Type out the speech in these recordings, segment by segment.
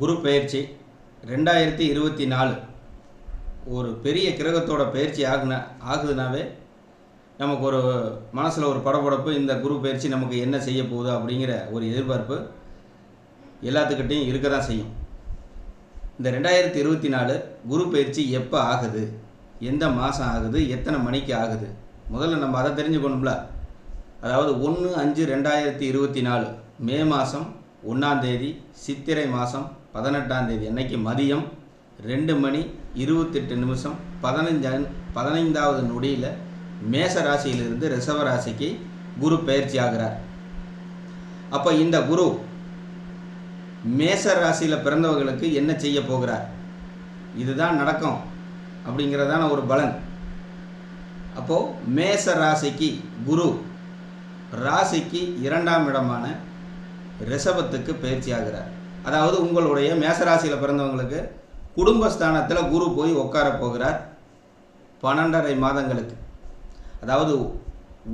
குரு பயிற்சி ரெண்டாயிரத்தி இருபத்தி நாலு. ஒரு பெரிய கிரகத்தோட பயிற்சி ஆகுன ஆகுதுனாவே நமக்கு ஒரு மனசில் ஒரு படப்படப்பு இந்த குரு பயிற்சி நமக்கு என்ன செய்ய போகுது அப்படிங்கிற ஒரு எதிர்பார்ப்பு எல்லாத்துக்கிட்டையும் இருக்க தான் செய்யும். இந்த ரெண்டாயிரத்தி இருபத்தி நாலு குரு பயிற்சி எப்போ ஆகுது? எந்த மாதம் ஆகுது? எத்தனை மணிக்கு ஆகுது? முதல்ல நம்ம அதை தெரிஞ்சுக்கணும்ல. அதாவது ஒன்று அஞ்சு ரெண்டாயிரத்தி இருபத்தி நாலு மே மாதம் ஒன்றாந்தேதி சித்திரை மாதம் பதினெட்டாம் தேதி அன்னைக்கு மதியம் ரெண்டு மணி இருபத்தெட்டு நிமிஷம் பதினஞ்சா பதினைந்தாவது நொடியில் மேச ராசியிலிருந்து ரிஷப ராசிக்கு குரு பயிற்சி ஆகிறார். அப்போ இந்த குரு மேச ராசியில் பிறந்தவர்களுக்கு என்ன செய்ய போகிறார்? இதுதான் நடக்கும் அப்படிங்கிறதான ஒரு பலன். அப்போது மேச ராசிக்கு குரு ராசிக்கு இரண்டாம் இடமான ரிஷபத்துக்கு பயிற்சி ஆகிறார். அதாவது உங்களுடைய மேசராசியில் பிறந்தவங்களுக்கு குடும்பஸ்தானத்தில் குரு போய் உட்கார போகிறார் பன்னெண்டரை மாதங்களுக்கு. அதாவது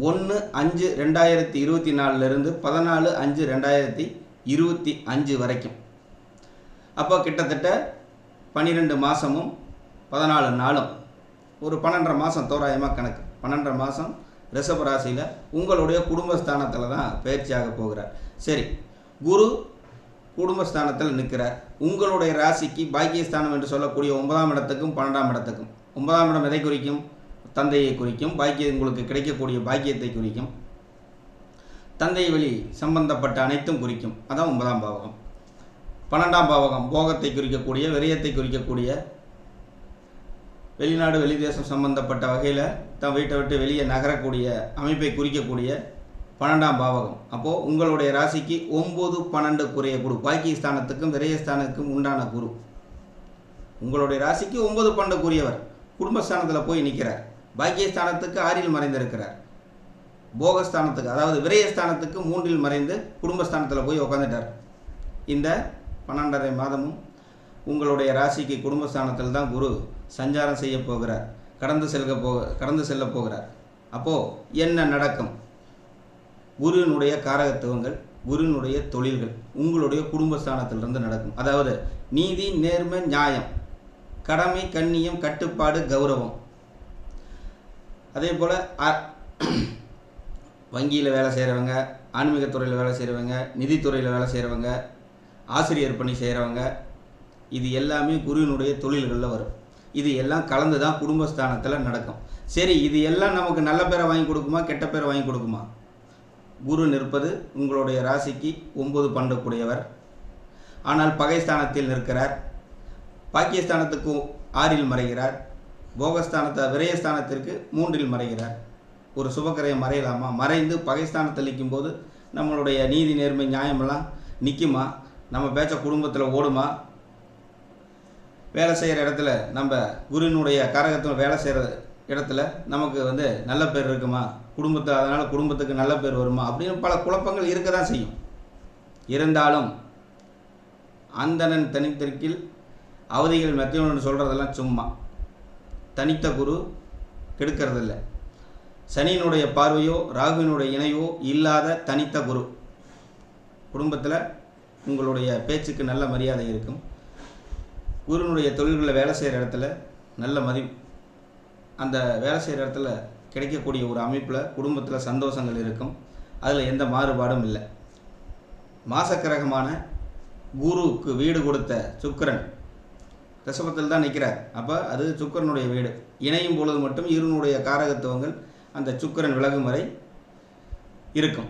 ஒன்று அஞ்சு ரெண்டாயிரத்தி இருபத்தி நாலுலேருந்து பதினாலு அஞ்சு ரெண்டாயிரத்தி இருபத்தி அஞ்சு வரைக்கும். அப்போ கிட்டத்தட்ட பன்னிரெண்டு மாதமும் பதினாலு நாளும். ஒரு பன்னெண்டரை மாதம் தோராயமாக கணக்கு. பன்னெண்டரை மாதம் ரிஷபராசியில் உங்களுடைய குடும்பஸ்தானத்தில் தான் பயிற்சியாக போகிறார். சரி குரு குடும்பஸ்தானத்தில் நிற்கிறார் உங்களுடைய ராசிக்கு பாக்கியஸ்தானம் என்று சொல்லக்கூடிய ஒன்பதாம் இடத்துக்கும் பன்னெண்டாம் இடத்துக்கும். ஒன்பதாம் இடம் எதை குறிக்கும்? தந்தையை குறிக்கும். பாக்கியம் உங்களுக்கு கிடைக்கக்கூடிய பாக்கியத்தை குறிக்கும். தந்தை வழி சம்பந்தப்பட்ட அனைத்தும் குறிக்கும். அதான் ஒன்பதாம் பாவகம். பன்னெண்டாம் பாவகம் போகத்தை குறிக்கக்கூடிய விரயத்தை குறிக்கக்கூடிய வெளிநாடு வெளிதேசம் சம்பந்தப்பட்ட வகையில் தன் வீட்டை விட்டு வெளியே நகரக்கூடிய அமைப்பை குறிக்கக்கூடிய பன்னெண்டாம் பாவகம். அப்போது உங்களுடைய ராசிக்கு ஒம்பது பன்னெண்டு குறைய குரு பாக்கியஸ்தானத்துக்கும் விரயஸ்தானத்துக்கும் உண்டான குரு. உங்களுடைய ராசிக்கு ஒன்பது பன்னெண்டுக்குரியவர் குடும்பஸ்தானத்தில் போய் நிற்கிறார் பாக்கியஸ்தானத்துக்கு ஆறில் மறைந்திருக்கிறார். போகஸ்தானத்துக்கு அதாவது விரயஸ்தானத்துக்கு மூன்றில் மறைந்து குடும்பஸ்தானத்தில் போய் உட்காந்துட்டார் இந்த பன்னெண்டரை மாதமும் உங்களுடைய ராசிக்கு குடும்பஸ்தானத்தில் தான் குரு சஞ்சாரம் செய்ய போகிறார். கடந்து செல்க போ கடந்து செல்ல போகிறார். அப்போது என்ன நடக்கும்? குருவினுடைய காரகத்துவங்கள் குருவினுடைய தொழில்கள் உங்களுடைய குடும்பஸ்தானத்திலிருந்து நடக்கும். அதாவது நீதி நேர்மை நியாயம் கடமை கண்ணியம் கட்டுப்பாடு கௌரவம். அதே போல் வங்கியில் வேலை செய்கிறவங்க ஆன்மீகத்துறையில் வேலை செய்கிறவங்க நிதித்துறையில் வேலை செய்கிறவங்க ஆசிரியர் பணி செய்கிறவங்க இது எல்லாமே குருவினுடைய தொழில்களில் வரும். இது எல்லாம் கலந்து தான் குடும்பஸ்தானத்தில் நடக்கும். சரி இது எல்லாம் நமக்கு நல்ல பேரை வாங்கி கொடுக்குமா கெட்ட பேரை வாங்கி கொடுக்குமா? குரு நிற்பது உங்களுடைய ராசிக்கு ஒன்பது பண்டக்கூடியவர் ஆனால் பகைஸ்தானத்தில் நிற்கிறார். பாக்கியஸ்தானத்துக்கு ஆறில் மறைகிறார். போகஸ்தானத்தை விரயஸ்தானத்திற்கு மூன்றில் மறைகிறார். ஒரு சுபக்கரையை மறையலாமா? மறைந்து பகைஸ்தானத்தில் நிற்கும் போது நம்மளுடைய நீதி நேர்மை நியாயமெல்லாம் நிற்குமா நம்ம பேச்ச குடும்பத்தில் ஓடுமா? வேலை செய்கிற இடத்துல நம்ம குருவினுடைய கரகத்தில் வேலை செய்கிற இடத்துல நமக்கு வந்து நல்ல பேர் இருக்குமா? குடும்பத்தை அதனால் குடும்பத்துக்கு நல்ல பேர் வருமா? அப்படின்னு பல குழப்பங்கள் இருக்க தான் செய்யும். இருந்தாலும் அந்தணன் தனித்திற்கில் அவதிகள் மெத்தியவன் சொல்கிறதெல்லாம் சும்மா. தனித்த குரு கெடுக்கிறதில்ல. சனியினுடைய பார்வையோ ராகுவினுடைய இணையோ இல்லாத தனித்த குரு. குடும்பத்தில் உங்களுடைய பேச்சுக்கு நல்ல மரியாதை இருக்கும். குருனுடைய தொழில்களில் வேலை செய்கிற இடத்துல நல்ல மதி அந்த வேலை செய்கிற இடத்துல கிடைக்கக்கூடிய ஒரு அமைப்பில் குடும்பத்தில் சந்தோஷங்கள் இருக்கும். அதில் எந்த மாறுபாடும் இல்லை. மாசக்கிரகமான குருவுக்கு வீடு கொடுத்த சுக்கரன் ரிஷபத்தில் தான் நிற்கிறார் அப்போ அது சுக்கரனுடைய வீடு. இணையும் பொழுது மட்டும் இருனுடைய காரகத்துவங்கள் அந்த சுக்கரன் விலகும் வரை இருக்கும்.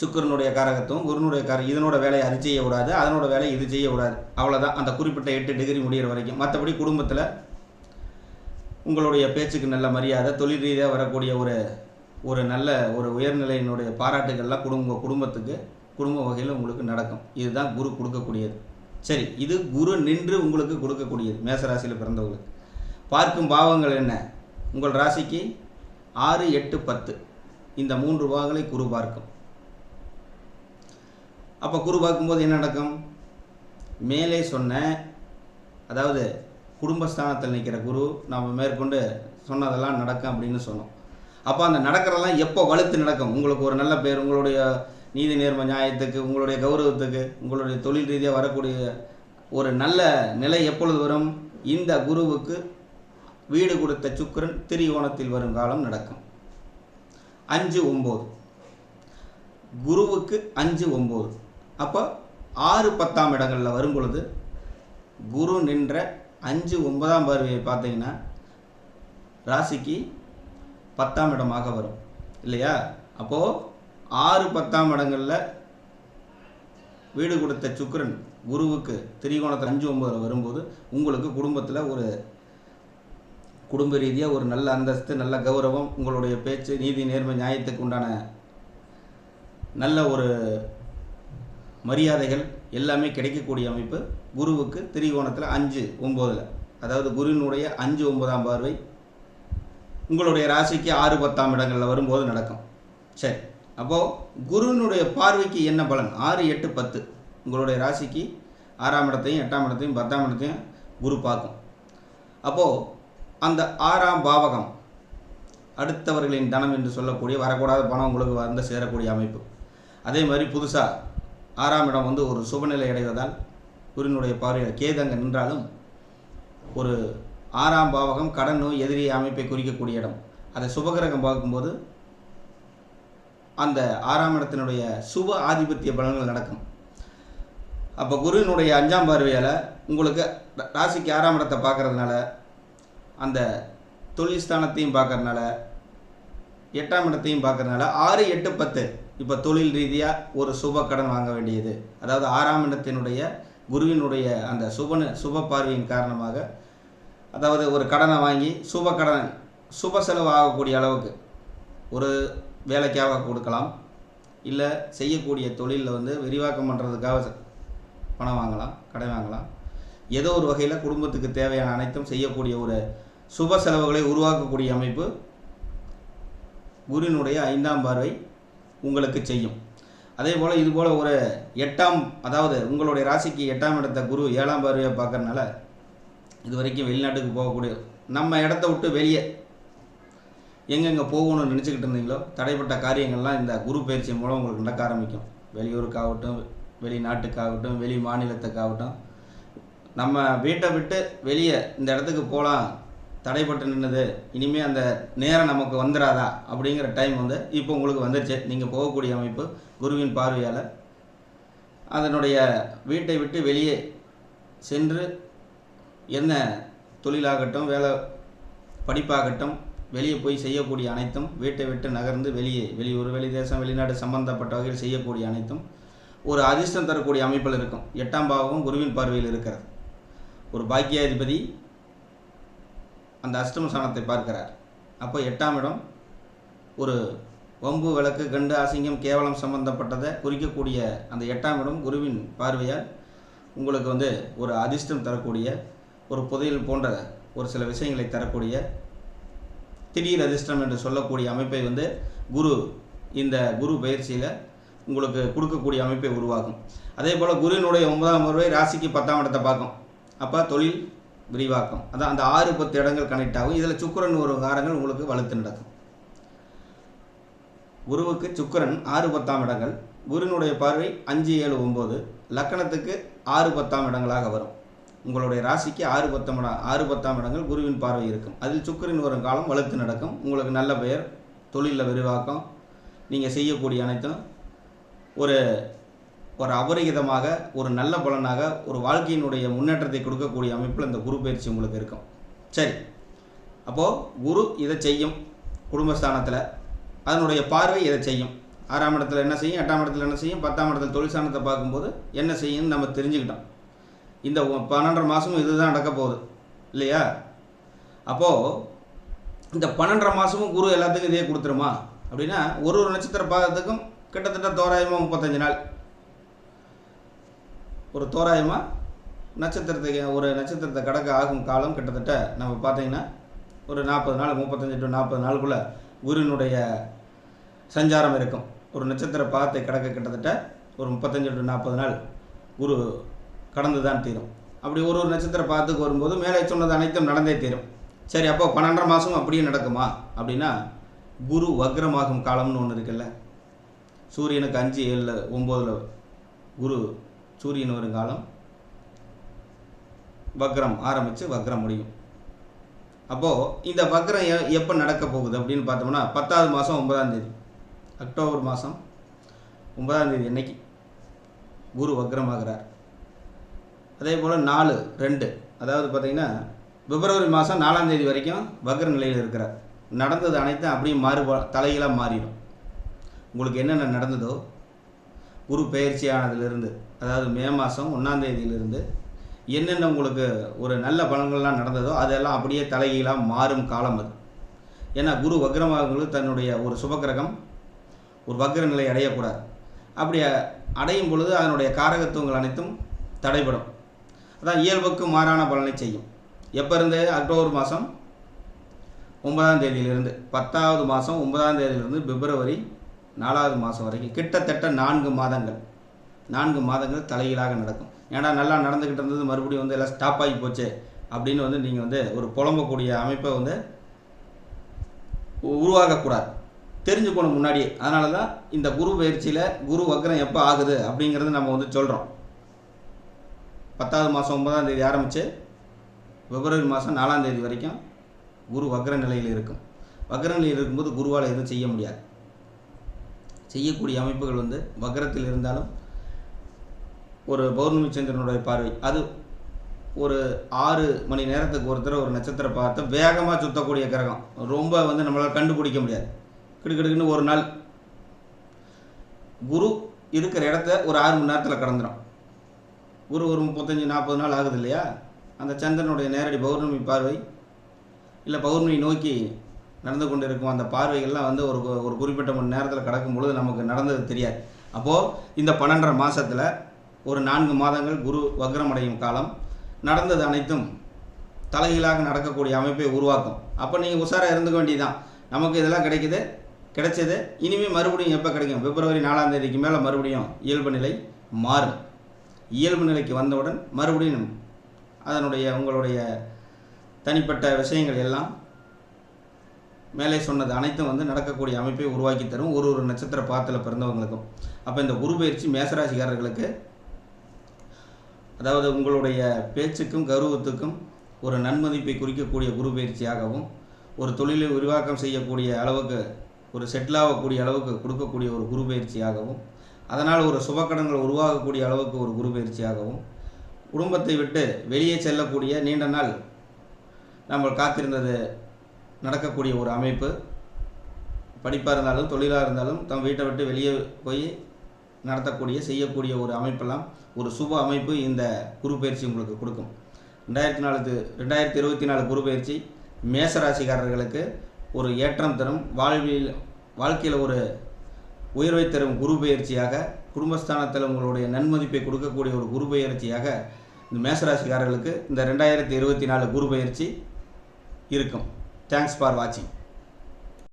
சுக்கரனுடைய காரகத்துவம் குருனுடைய கார இதனோட வேலையை அது செய்யக்கூடாது அதனோட வேலையை இது செய்யக்கூடாது. அவ்வளோதான் அந்த குறிப்பிட்ட எட்டு டிகிரி முடிகிற வரைக்கும். மற்றபடி குடும்பத்தில் உங்களுடைய பேச்சுக்கு நல்ல மரியாதை தொழில் ரீதியாக வரக்கூடிய ஒரு ஒரு நல்ல ஒரு உயர்நிலையினுடைய பாராட்டுகள்லாம் குடும்ப குடும்பத்துக்கு குடும்ப வகையில் உங்களுக்கு நடக்கும். இதுதான் குரு கொடுக்கக்கூடியது. சரி இது குரு நின்று உங்களுக்கு கொடுக்கக்கூடியது மேசராசியில் பிறந்தவங்களுக்கு. பார்க்கும் பாவங்கள் என்ன? உங்கள் ராசிக்கு ஆறு எட்டு பத்து. இந்த மூன்று பாவங்களை குரு பார்க்கும். அப்போ குரு பார்க்கும்போது என்ன நடக்கும்? மேலே சொன்ன அதாவது குடும்பஸ்தானத்தில் நிற்கிற குரு நம்ம மேற்கொண்டு சொன்னதெல்லாம் நடக்கும் அப்படின்னு சொன்னோம். அப்போ அந்த நடக்கிறதெல்லாம் எப்போ வலுத்து நடக்கும்? உங்களுக்கு ஒரு நல்ல பேர் உங்களுடைய நீதி நேர்ம நியாயத்துக்கு உங்களுடைய கௌரவத்துக்கு உங்களுடைய தொழில் ரீதியாக வரக்கூடிய ஒரு நல்ல நிலை எப்பொழுது வரும்? இந்த குருவுக்கு வீடு கொடுத்த சுக்கிரன் திரிகோணத்தில் வரும் காலம் நடக்கும். அஞ்சு ஒம்பது. குருவுக்கு அஞ்சு ஒம்பது. அப்போ ஆறு பத்தாம் இடங்களில் வரும் பொழுது குரு நின்ற அஞ்சு ஒன்பதாம் பார்வையை பார்த்தீங்கன்னா ராசிக்கு பத்தாம் இடமாக வரும். இல்லையா? அப்போது ஆறு பத்தாம் இடங்களில் வீடு கொடுத்த சுக்கரன் குருவுக்கு திரிகோணத்தில் அஞ்சு ஒன்பதில் வரும்போது உங்களுக்கு குடும்பத்தில் ஒரு குடும்ப ரீதியாக ஒரு நல்ல அந்தஸ்து நல்ல கௌரவம் உங்களுடைய பேச்சு நீதி நேர்மை நியாயத்துக்கு உண்டான நல்ல ஒரு மரியாதைகள் எல்லாமே கிடைக்கக்கூடிய அமைப்பு குருவுக்கு திரிகோணத்தில் அஞ்சு ஒம்போதில். அதாவது குருவினுடைய அஞ்சு ஒன்பதாம் பார்வை. உங்களுடைய ராசிக்கு ஆறு பத்தாம் இடங்களில் வரும்போது நடக்கும். சரி. அப்போது குருவினுடைய பார்வைக்கு என்ன பலன்? ஆறு எட்டு பத்து. உங்களுடைய ராசிக்கு ஆறாம் இடத்தையும் எட்டாம் இடத்தையும் பத்தாம் இடத்தையும் குரு பார்க்கும். அப்போது அந்த ஆறாம் பாவகம் அடுத்தவர்களின் தனம் என்று சொல்லக்கூடிய வரக்கூடாத பணம் உங்களுக்கு வந்து சேரக்கூடிய அமைப்பு. அதே மாதிரி புதுசாக ஆறாம் இடம் வந்து ஒரு சுபநிலை அடைவதால் குருவினுடைய பார்வையில் கேதங்க நின்றாலும் ஒரு ஆறாம் பாவகம் கடன் நோய் எதிரி அமைப்பை குறிக்கக்கூடிய இடம். அதை சுபகிரகம் பார்க்கும்போது அந்த ஆறாம் இடத்தினுடைய சுப ஆதிபத்திய பலன்கள் நடக்கும். அப்போ குருவினுடைய அஞ்சாம் பார்வையால் உங்களுக்கு ராசிக்கு ஆறாம் இடத்தை பார்க்கறதுனால அந்த தொழில் ஸ்தானத்தையும் பார்க்கறதுனால எட்டாம் இடத்தையும் பார்க்கறதுனால ஆறு எட்டு பத்து இப்போ தொழில் ரீதியாக ஒரு சுப கடன் வாங்க வேண்டியது. அதாவது ஆறாம் இடத்தினுடைய குருவினுடைய அந்த சுபன சுப பார்வையின் காரணமாக அதாவது ஒரு கடனை வாங்கி சுப கடன் சுப செலவு ஆகக்கூடிய அளவுக்கு ஒரு வேலைக்காக கொடுக்கலாம். இல்லை செய்யக்கூடிய தொழிலில் வந்து விரிவாக்கம் பண்ணுறதுக்காக பணம் வாங்கலாம் கடன் வாங்கலாம். ஏதோ ஒரு வகையில் குடும்பத்துக்கு தேவையான அனைத்தும் செய்யக்கூடிய ஒரு சுப செலவுகளை உருவாக்கக்கூடிய அமைப்பு குருவினுடைய ஐந்தாம் பார்வை உங்களுக்கு செய்யும். அதே போல் இது போல் ஒரு எட்டாம் அதாவது உங்களுடைய ராசிக்கு எட்டாம் இடத்த குரு ஏழாம் பார்வையை பார்க்கறனால இது வரைக்கும் வெளிநாட்டுக்கு போகக்கூடிய நம்ம இடத்த விட்டு வெளியே எங்கெங்கே போகணும்னு நினச்சிக்கிட்டு இருந்தீங்களோ தடைப்பட்ட காரியங்கள்லாம் இந்த குரு பயிற்சி மூலம் உங்களுக்கு நடக்க ஆரம்பிக்கும். வெளியூருக்காகட்டும் வெளிநாட்டுக்காகட்டும் வெளி மாநிலத்துக்காகட்டும். நம்ம வீட்டை விட்டு வெளியே இந்த இடத்துக்கு போகலாம் தடைப்பட்டு நின்னது இனிமேல் அந்த நேரம் நமக்கு வந்துடாதா அப்படிங்கிற டைம் வந்து இப்போ உங்களுக்கு வந்துருச்சு. நீங்கள் போகக்கூடிய அமைப்பு குருவின் பார்வையால் அதனுடைய வீட்டை விட்டு வெளியே சென்று என்ன தொழிலாகட்டும் வேலை படிப்பாகட்டும் வெளியே போய் செய்யக்கூடிய அனைத்தும் வீட்டை விட்டு நகர்ந்து வெளியே வெளியூர் வெளி தேசம் வெளிநாடு சம்பந்தப்பட்ட வகையில் செய்யக்கூடிய அனைத்தும் ஒரு அதிர்ஷ்டம் தரக்கூடிய அமைப்பில் இருக்கும். எட்டாம் பாவமும் குருவின் பார்வையில் இருக்கிறது. ஒரு பாக்கியாதிபதி அந்த அஷ்டம சாணத்தை பார்க்கிறார். அப்போ எட்டாம் இடம் ஒரு வம்பு விளக்கு கண்டு அசிங்கம் கேவலம் சம்பந்தப்பட்டதை குறிக்கக்கூடிய அந்த எட்டாம் இடம் குருவின் பார்வையால் உங்களுக்கு வந்து ஒரு அதிர்ஷ்டம் தரக்கூடிய ஒரு புதையல் போன்ற ஒரு சில விஷயங்களை தரக்கூடிய திடீர் அதிர்ஷ்டம் என்று சொல்லக்கூடிய அமைப்பை வந்து குரு இந்த குரு பயிற்சியில் உங்களுக்கு கொடுக்கக்கூடிய அமைப்பை உருவாகும் அதே போல் குருவினுடைய ஒன்பதாம் வருவை ராசிக்கு பத்தாம் இடத்தை பார்க்கும். அப்போ தொழில் விரிவாக்கம். அதான் அந்த ஆறு பத்து இடங்கள் கனெக்ட் ஆகும். இதில் சுக்கிரன் ஒரு காரங்கள் உங்களுக்கு வலுத்து நடக்கும். குருவுக்கு சுக்கிரன் ஆறு பத்தாம் இடங்கள் குருவினுடைய பார்வை அஞ்சு ஏழு ஒம்பது லக்கணத்துக்கு ஆறு பத்தாம் இடங்களாக வரும். உங்களுடைய ராசிக்கு ஆறு பத்தாம் இடம் ஆறு பத்தாம் இடங்கள் குருவின் பார்வை இருக்கும். அதில் சுக்கிரன் வரும் காலம் வலுத்து நடக்கும். உங்களுக்கு நல்ல பெயர் தொழிலில் விரிவாக்கம் நீங்கள் செய்யக்கூடிய அனைத்தும் ஒரு ஒரு அபரிகிதமாக ஒரு நல்ல பலனாக ஒரு வாழ்க்கையினுடைய முன்னேற்றத்தை கொடுக்கக்கூடிய அமைப்பில் இந்த குரு பயிற்சி உங்களுக்கு இருக்கும். சரி. அப்போது குரு இதை செய்யும் குடும்பஸ்தானத்தில் அதனுடைய பார்வை இதை செய்யும்? ஆறாம் இடத்துல என்ன செய்யும்? எட்டாம் இடத்துல என்ன செய்யும்? பத்தாம் இடத்துல தொழிற்சாணத்தை பார்க்கும்போது என்ன செய்யும்னு நம்ம தெரிஞ்சுக்கிட்டோம். இந்த பன்னெண்டரை மாதமும் இதுதான் நடக்க போகுது. இல்லையா? அப்போது இந்த பன்னெண்டரை மாதமும் குரு எல்லாத்துக்கும் இதே கொடுத்துருமா? அப்படின்னா ஒரு ஒரு நட்சத்திர பாதத்துக்கும் கிட்டத்தட்ட தோராயமாக முப்பத்தஞ்சு நாள். ஒரு தோராயமாக நட்சத்திரத்துக்கு ஒரு நட்சத்திரத்தை கடக்க ஆகும் காலம் கிட்டத்தட்ட நம்ம பார்த்தீங்கன்னா ஒரு நாற்பது நாள் முப்பத்தஞ்சு டு நாற்பது நாளுக்குள்ளே குருவினுடைய சஞ்சாரம் இருக்கும். ஒரு நட்சத்திர பாதத்தை கடக்க கிட்டத்தட்ட ஒரு முப்பத்தஞ்சு டு நாற்பது நாள் குரு கடந்து தான் தீரும். அப்படி ஒரு ஒரு நட்சத்திர பாதத்துக்கு வரும்போது மேலே சொன்னது அனைத்தும் நடந்தே தீரும். சரி அப்போ பன்னெண்டரை மாதம் அப்படியே நடக்குமா? அப்படின்னா குரு வக்ரமாகும் காலம்னு ஒன்று இருக்குல்ல. சூரியனுக்கு அஞ்சு ஏழில் ஒம்போதில் குரு சூரியன் வரும் காலம். வக்ரம் ஆரம்பித்து வக்ரம் முடியும். அப்போது இந்த வக்ரம் எ எப்போ நடக்க போகுது அப்படின்னு பார்த்தோம்னா பத்தாவது மாதம் ஒன்பதாம் தேதி. அக்டோபர் மாதம் ஒன்பதாம் தேதி அன்னைக்கு குரு வக்ரமாகிறார் அதே போல் நாலு ரெண்டு அதாவது பார்த்திங்கன்னா பிப்ரவரி மாதம் நாலாம் தேதி வரைக்கும் வக்ர நிலையில் இருக்கிறார். நடந்தது அனைத்தும் அப்படியே மாறு தலைகளாக மாறிடும். உங்களுக்கு என்னென்ன நடந்ததோ குரு பயிற்சி ஆனதுலேருந்து அதாவது மே மாதம் ஒன்றாம் தேதியிலிருந்து என்னென்ன உங்களுக்கு ஒரு நல்ல பலன்கள்லாம் நடந்ததோ அதெல்லாம் அப்படியே தலைகீழாக மாறும் காலம் அது. ஏன்னா குரு வக்ரமாகும்போது தன்னுடைய ஒரு சுபக்கிரகம் ஒரு வக்ர நிலை அடையக்கூடாது. அப்படி அடையும் பொழுது அதனுடைய காரகத்துவங்கள் அனைத்தும் தடைபடும். அதான் இயல்புக்கு மாறான பலனை செய்யும். எப்போ இருந்து? அக்டோபர் மாதம் ஒன்பதாம் தேதியிலிருந்து. பத்தாவது மாதம் ஒன்பதாம் தேதியிலிருந்து பிப்ரவரி நாலாவது மாதம் வரைக்கும். கிட்டத்தட்ட நான்கு மாதங்கள். நான்கு மாதங்கள் தலைகீழாக நடக்கும். ஏன்னா நல்லா நடந்துக்கிட்டு இருந்தது மறுபடியும் வந்து எல்லாம் ஸ்டாப் ஆகி போச்சு அப்படின்னு வந்து நீங்கள் வந்து ஒரு புலம்பக்கூடிய அமைப்பை வந்து உருவாக்கக்கூடாது. தெரிஞ்சுக்கணும் முன்னாடியே. அதனால தான் இந்த குரு பயிற்சியில் குரு வக்கரம் எப்போ ஆகுது அப்படிங்கிறது நம்ம வந்து சொல்கிறோம் பத்தாவது மாதம் ஒன்பதாம் தேதி ஆரம்பித்து பிப்ரவரி மாதம் நாலாம் தேதி வரைக்கும் குரு வக்ர நிலையில் இருக்கும். வக்கர நிலையில் இருக்கும்போது குருவால் எதுவும் செய்ய முடியாது. செய்யக்கூடிய அமைப்புகள் வந்து வக்கரத்தில் இருந்தாலும் ஒரு பௌர்ணமி சந்திரனுடைய பார்வை. அது ஒரு ஆறு மணி நேரத்துக்கு ஒருத்தர் ஒரு நட்சத்திரம் பார்த்து வேகமாக சுற்றக்கூடிய கிரகம். ரொம்ப வந்து நம்மளால் கண்டுபிடிக்க முடியாது. கிடுக்கிடுக்குன்னு ஒரு நாள் குரு இருக்கிற இடத்த ஒரு ஆறு மணி நேரத்தில் கடந்துடும் குரு ஒரு முப்பத்தஞ்சு நாற்பது நாள் ஆகுது இல்லையா? அந்த சந்திரனுடைய நேரடி பௌர்ணமி பார்வை இல்லை பௌர்ணமி நோக்கி நடந்து கொண்டு இருக்கும் அந்த பார்வைகள்லாம் வந்து ஒரு ஒரு குறிப்பிட்ட மணி நேரத்தில் கடக்கும் பொழுது நமக்கு நடந்தது தெரியாது. அப்போது இந்த பன்னெண்டரை மாதத்தில் ஒரு நான்கு மாதங்கள் குரு வக்ரமடையும் காலம். நடந்தது அனைத்தும் தலைகீழாக நடக்கக்கூடிய அமைப்பை உருவாக்கும். அப்போ நீங்கள் உஷாராக இருந்துக்க வேண்டியதுதான். நமக்கு இதெல்லாம் கிடைக்குது கிடைச்சது. இனிமேல் மறுபடியும் எப்போ கிடைக்கும்? பிப்ரவரி நாலாம் தேதிக்கு மேலே மறுபடியும் இயல்பு நிலை மாறும். இயல்பு நிலைக்கு வந்தவுடன் மறுபடியும் அதனுடைய உங்களுடைய தனிப்பட்ட விஷயங்கள் எல்லாம் மேலே சொன்னது அனைத்தும் வந்து நடக்கக்கூடிய அமைப்பை உருவாக்கி தரும். ஒரு ஒரு நட்சத்திர பாத்தில் பிறந்தவங்களுக்கும். அப்போ இந்த குரு பயிற்சி மேசராசிக்காரர்களுக்கு அதாவது உங்களுடைய பேச்சுக்கும் கௌரவத்துக்கும் ஒரு நன்மதிப்பை குறிக்கக்கூடிய குரு பயிற்சியாகவும் ஒரு தொழிலை விரிவாக்கம் செய்யக்கூடிய அளவுக்கு ஒரு செட்டில் ஆகக்கூடிய அளவுக்கு கொடுக்கக்கூடிய ஒரு குரு பயிற்சியாகவும் அதனால் ஒரு சுபக்கடங்கள் உருவாகக்கூடிய அளவுக்கு ஒரு குரு பயிற்சியாகவும் குடும்பத்தை விட்டு வெளியே செல்லக்கூடிய நீண்ட நாள் நம்ம காத்திருந்தது நடக்கக்கூடிய ஒரு அமைப்பு. படிப்பாக இருந்தாலும் தொழிலாக இருந்தாலும் தம் வீட்டை விட்டு வெளியே போய் நடத்தக்கூடிய செய்யக்கூடிய ஒரு அமைப்பெல்லாம் ஒரு சுப அமைப்பு இந்த குரு பயிற்சி உங்களுக்கு கொடுக்கும். ரெண்டாயிரத்தி நாலு ரெண்டாயிரத்தி இருபத்தி நாலு குரு பயிற்சி மேசராசிக்காரர்களுக்கு ஒரு ஏற்றம் தரும். வாழ்வில் வாழ்க்கையில் ஒரு உயர்வை தரும் குரு பயிற்சியாக குடும்பஸ்தானத்தில் உங்களுடைய நன்மதிப்பை கொடுக்கக்கூடிய ஒரு குரு பயிற்சியாக இந்த மேசராசிக்காரர்களுக்கு இந்த ரெண்டாயிரத்தி இருபத்தி நாலு குரு பயிற்சி இருக்கும். தேங்க்ஸ் ஃபார் வாட்சிங்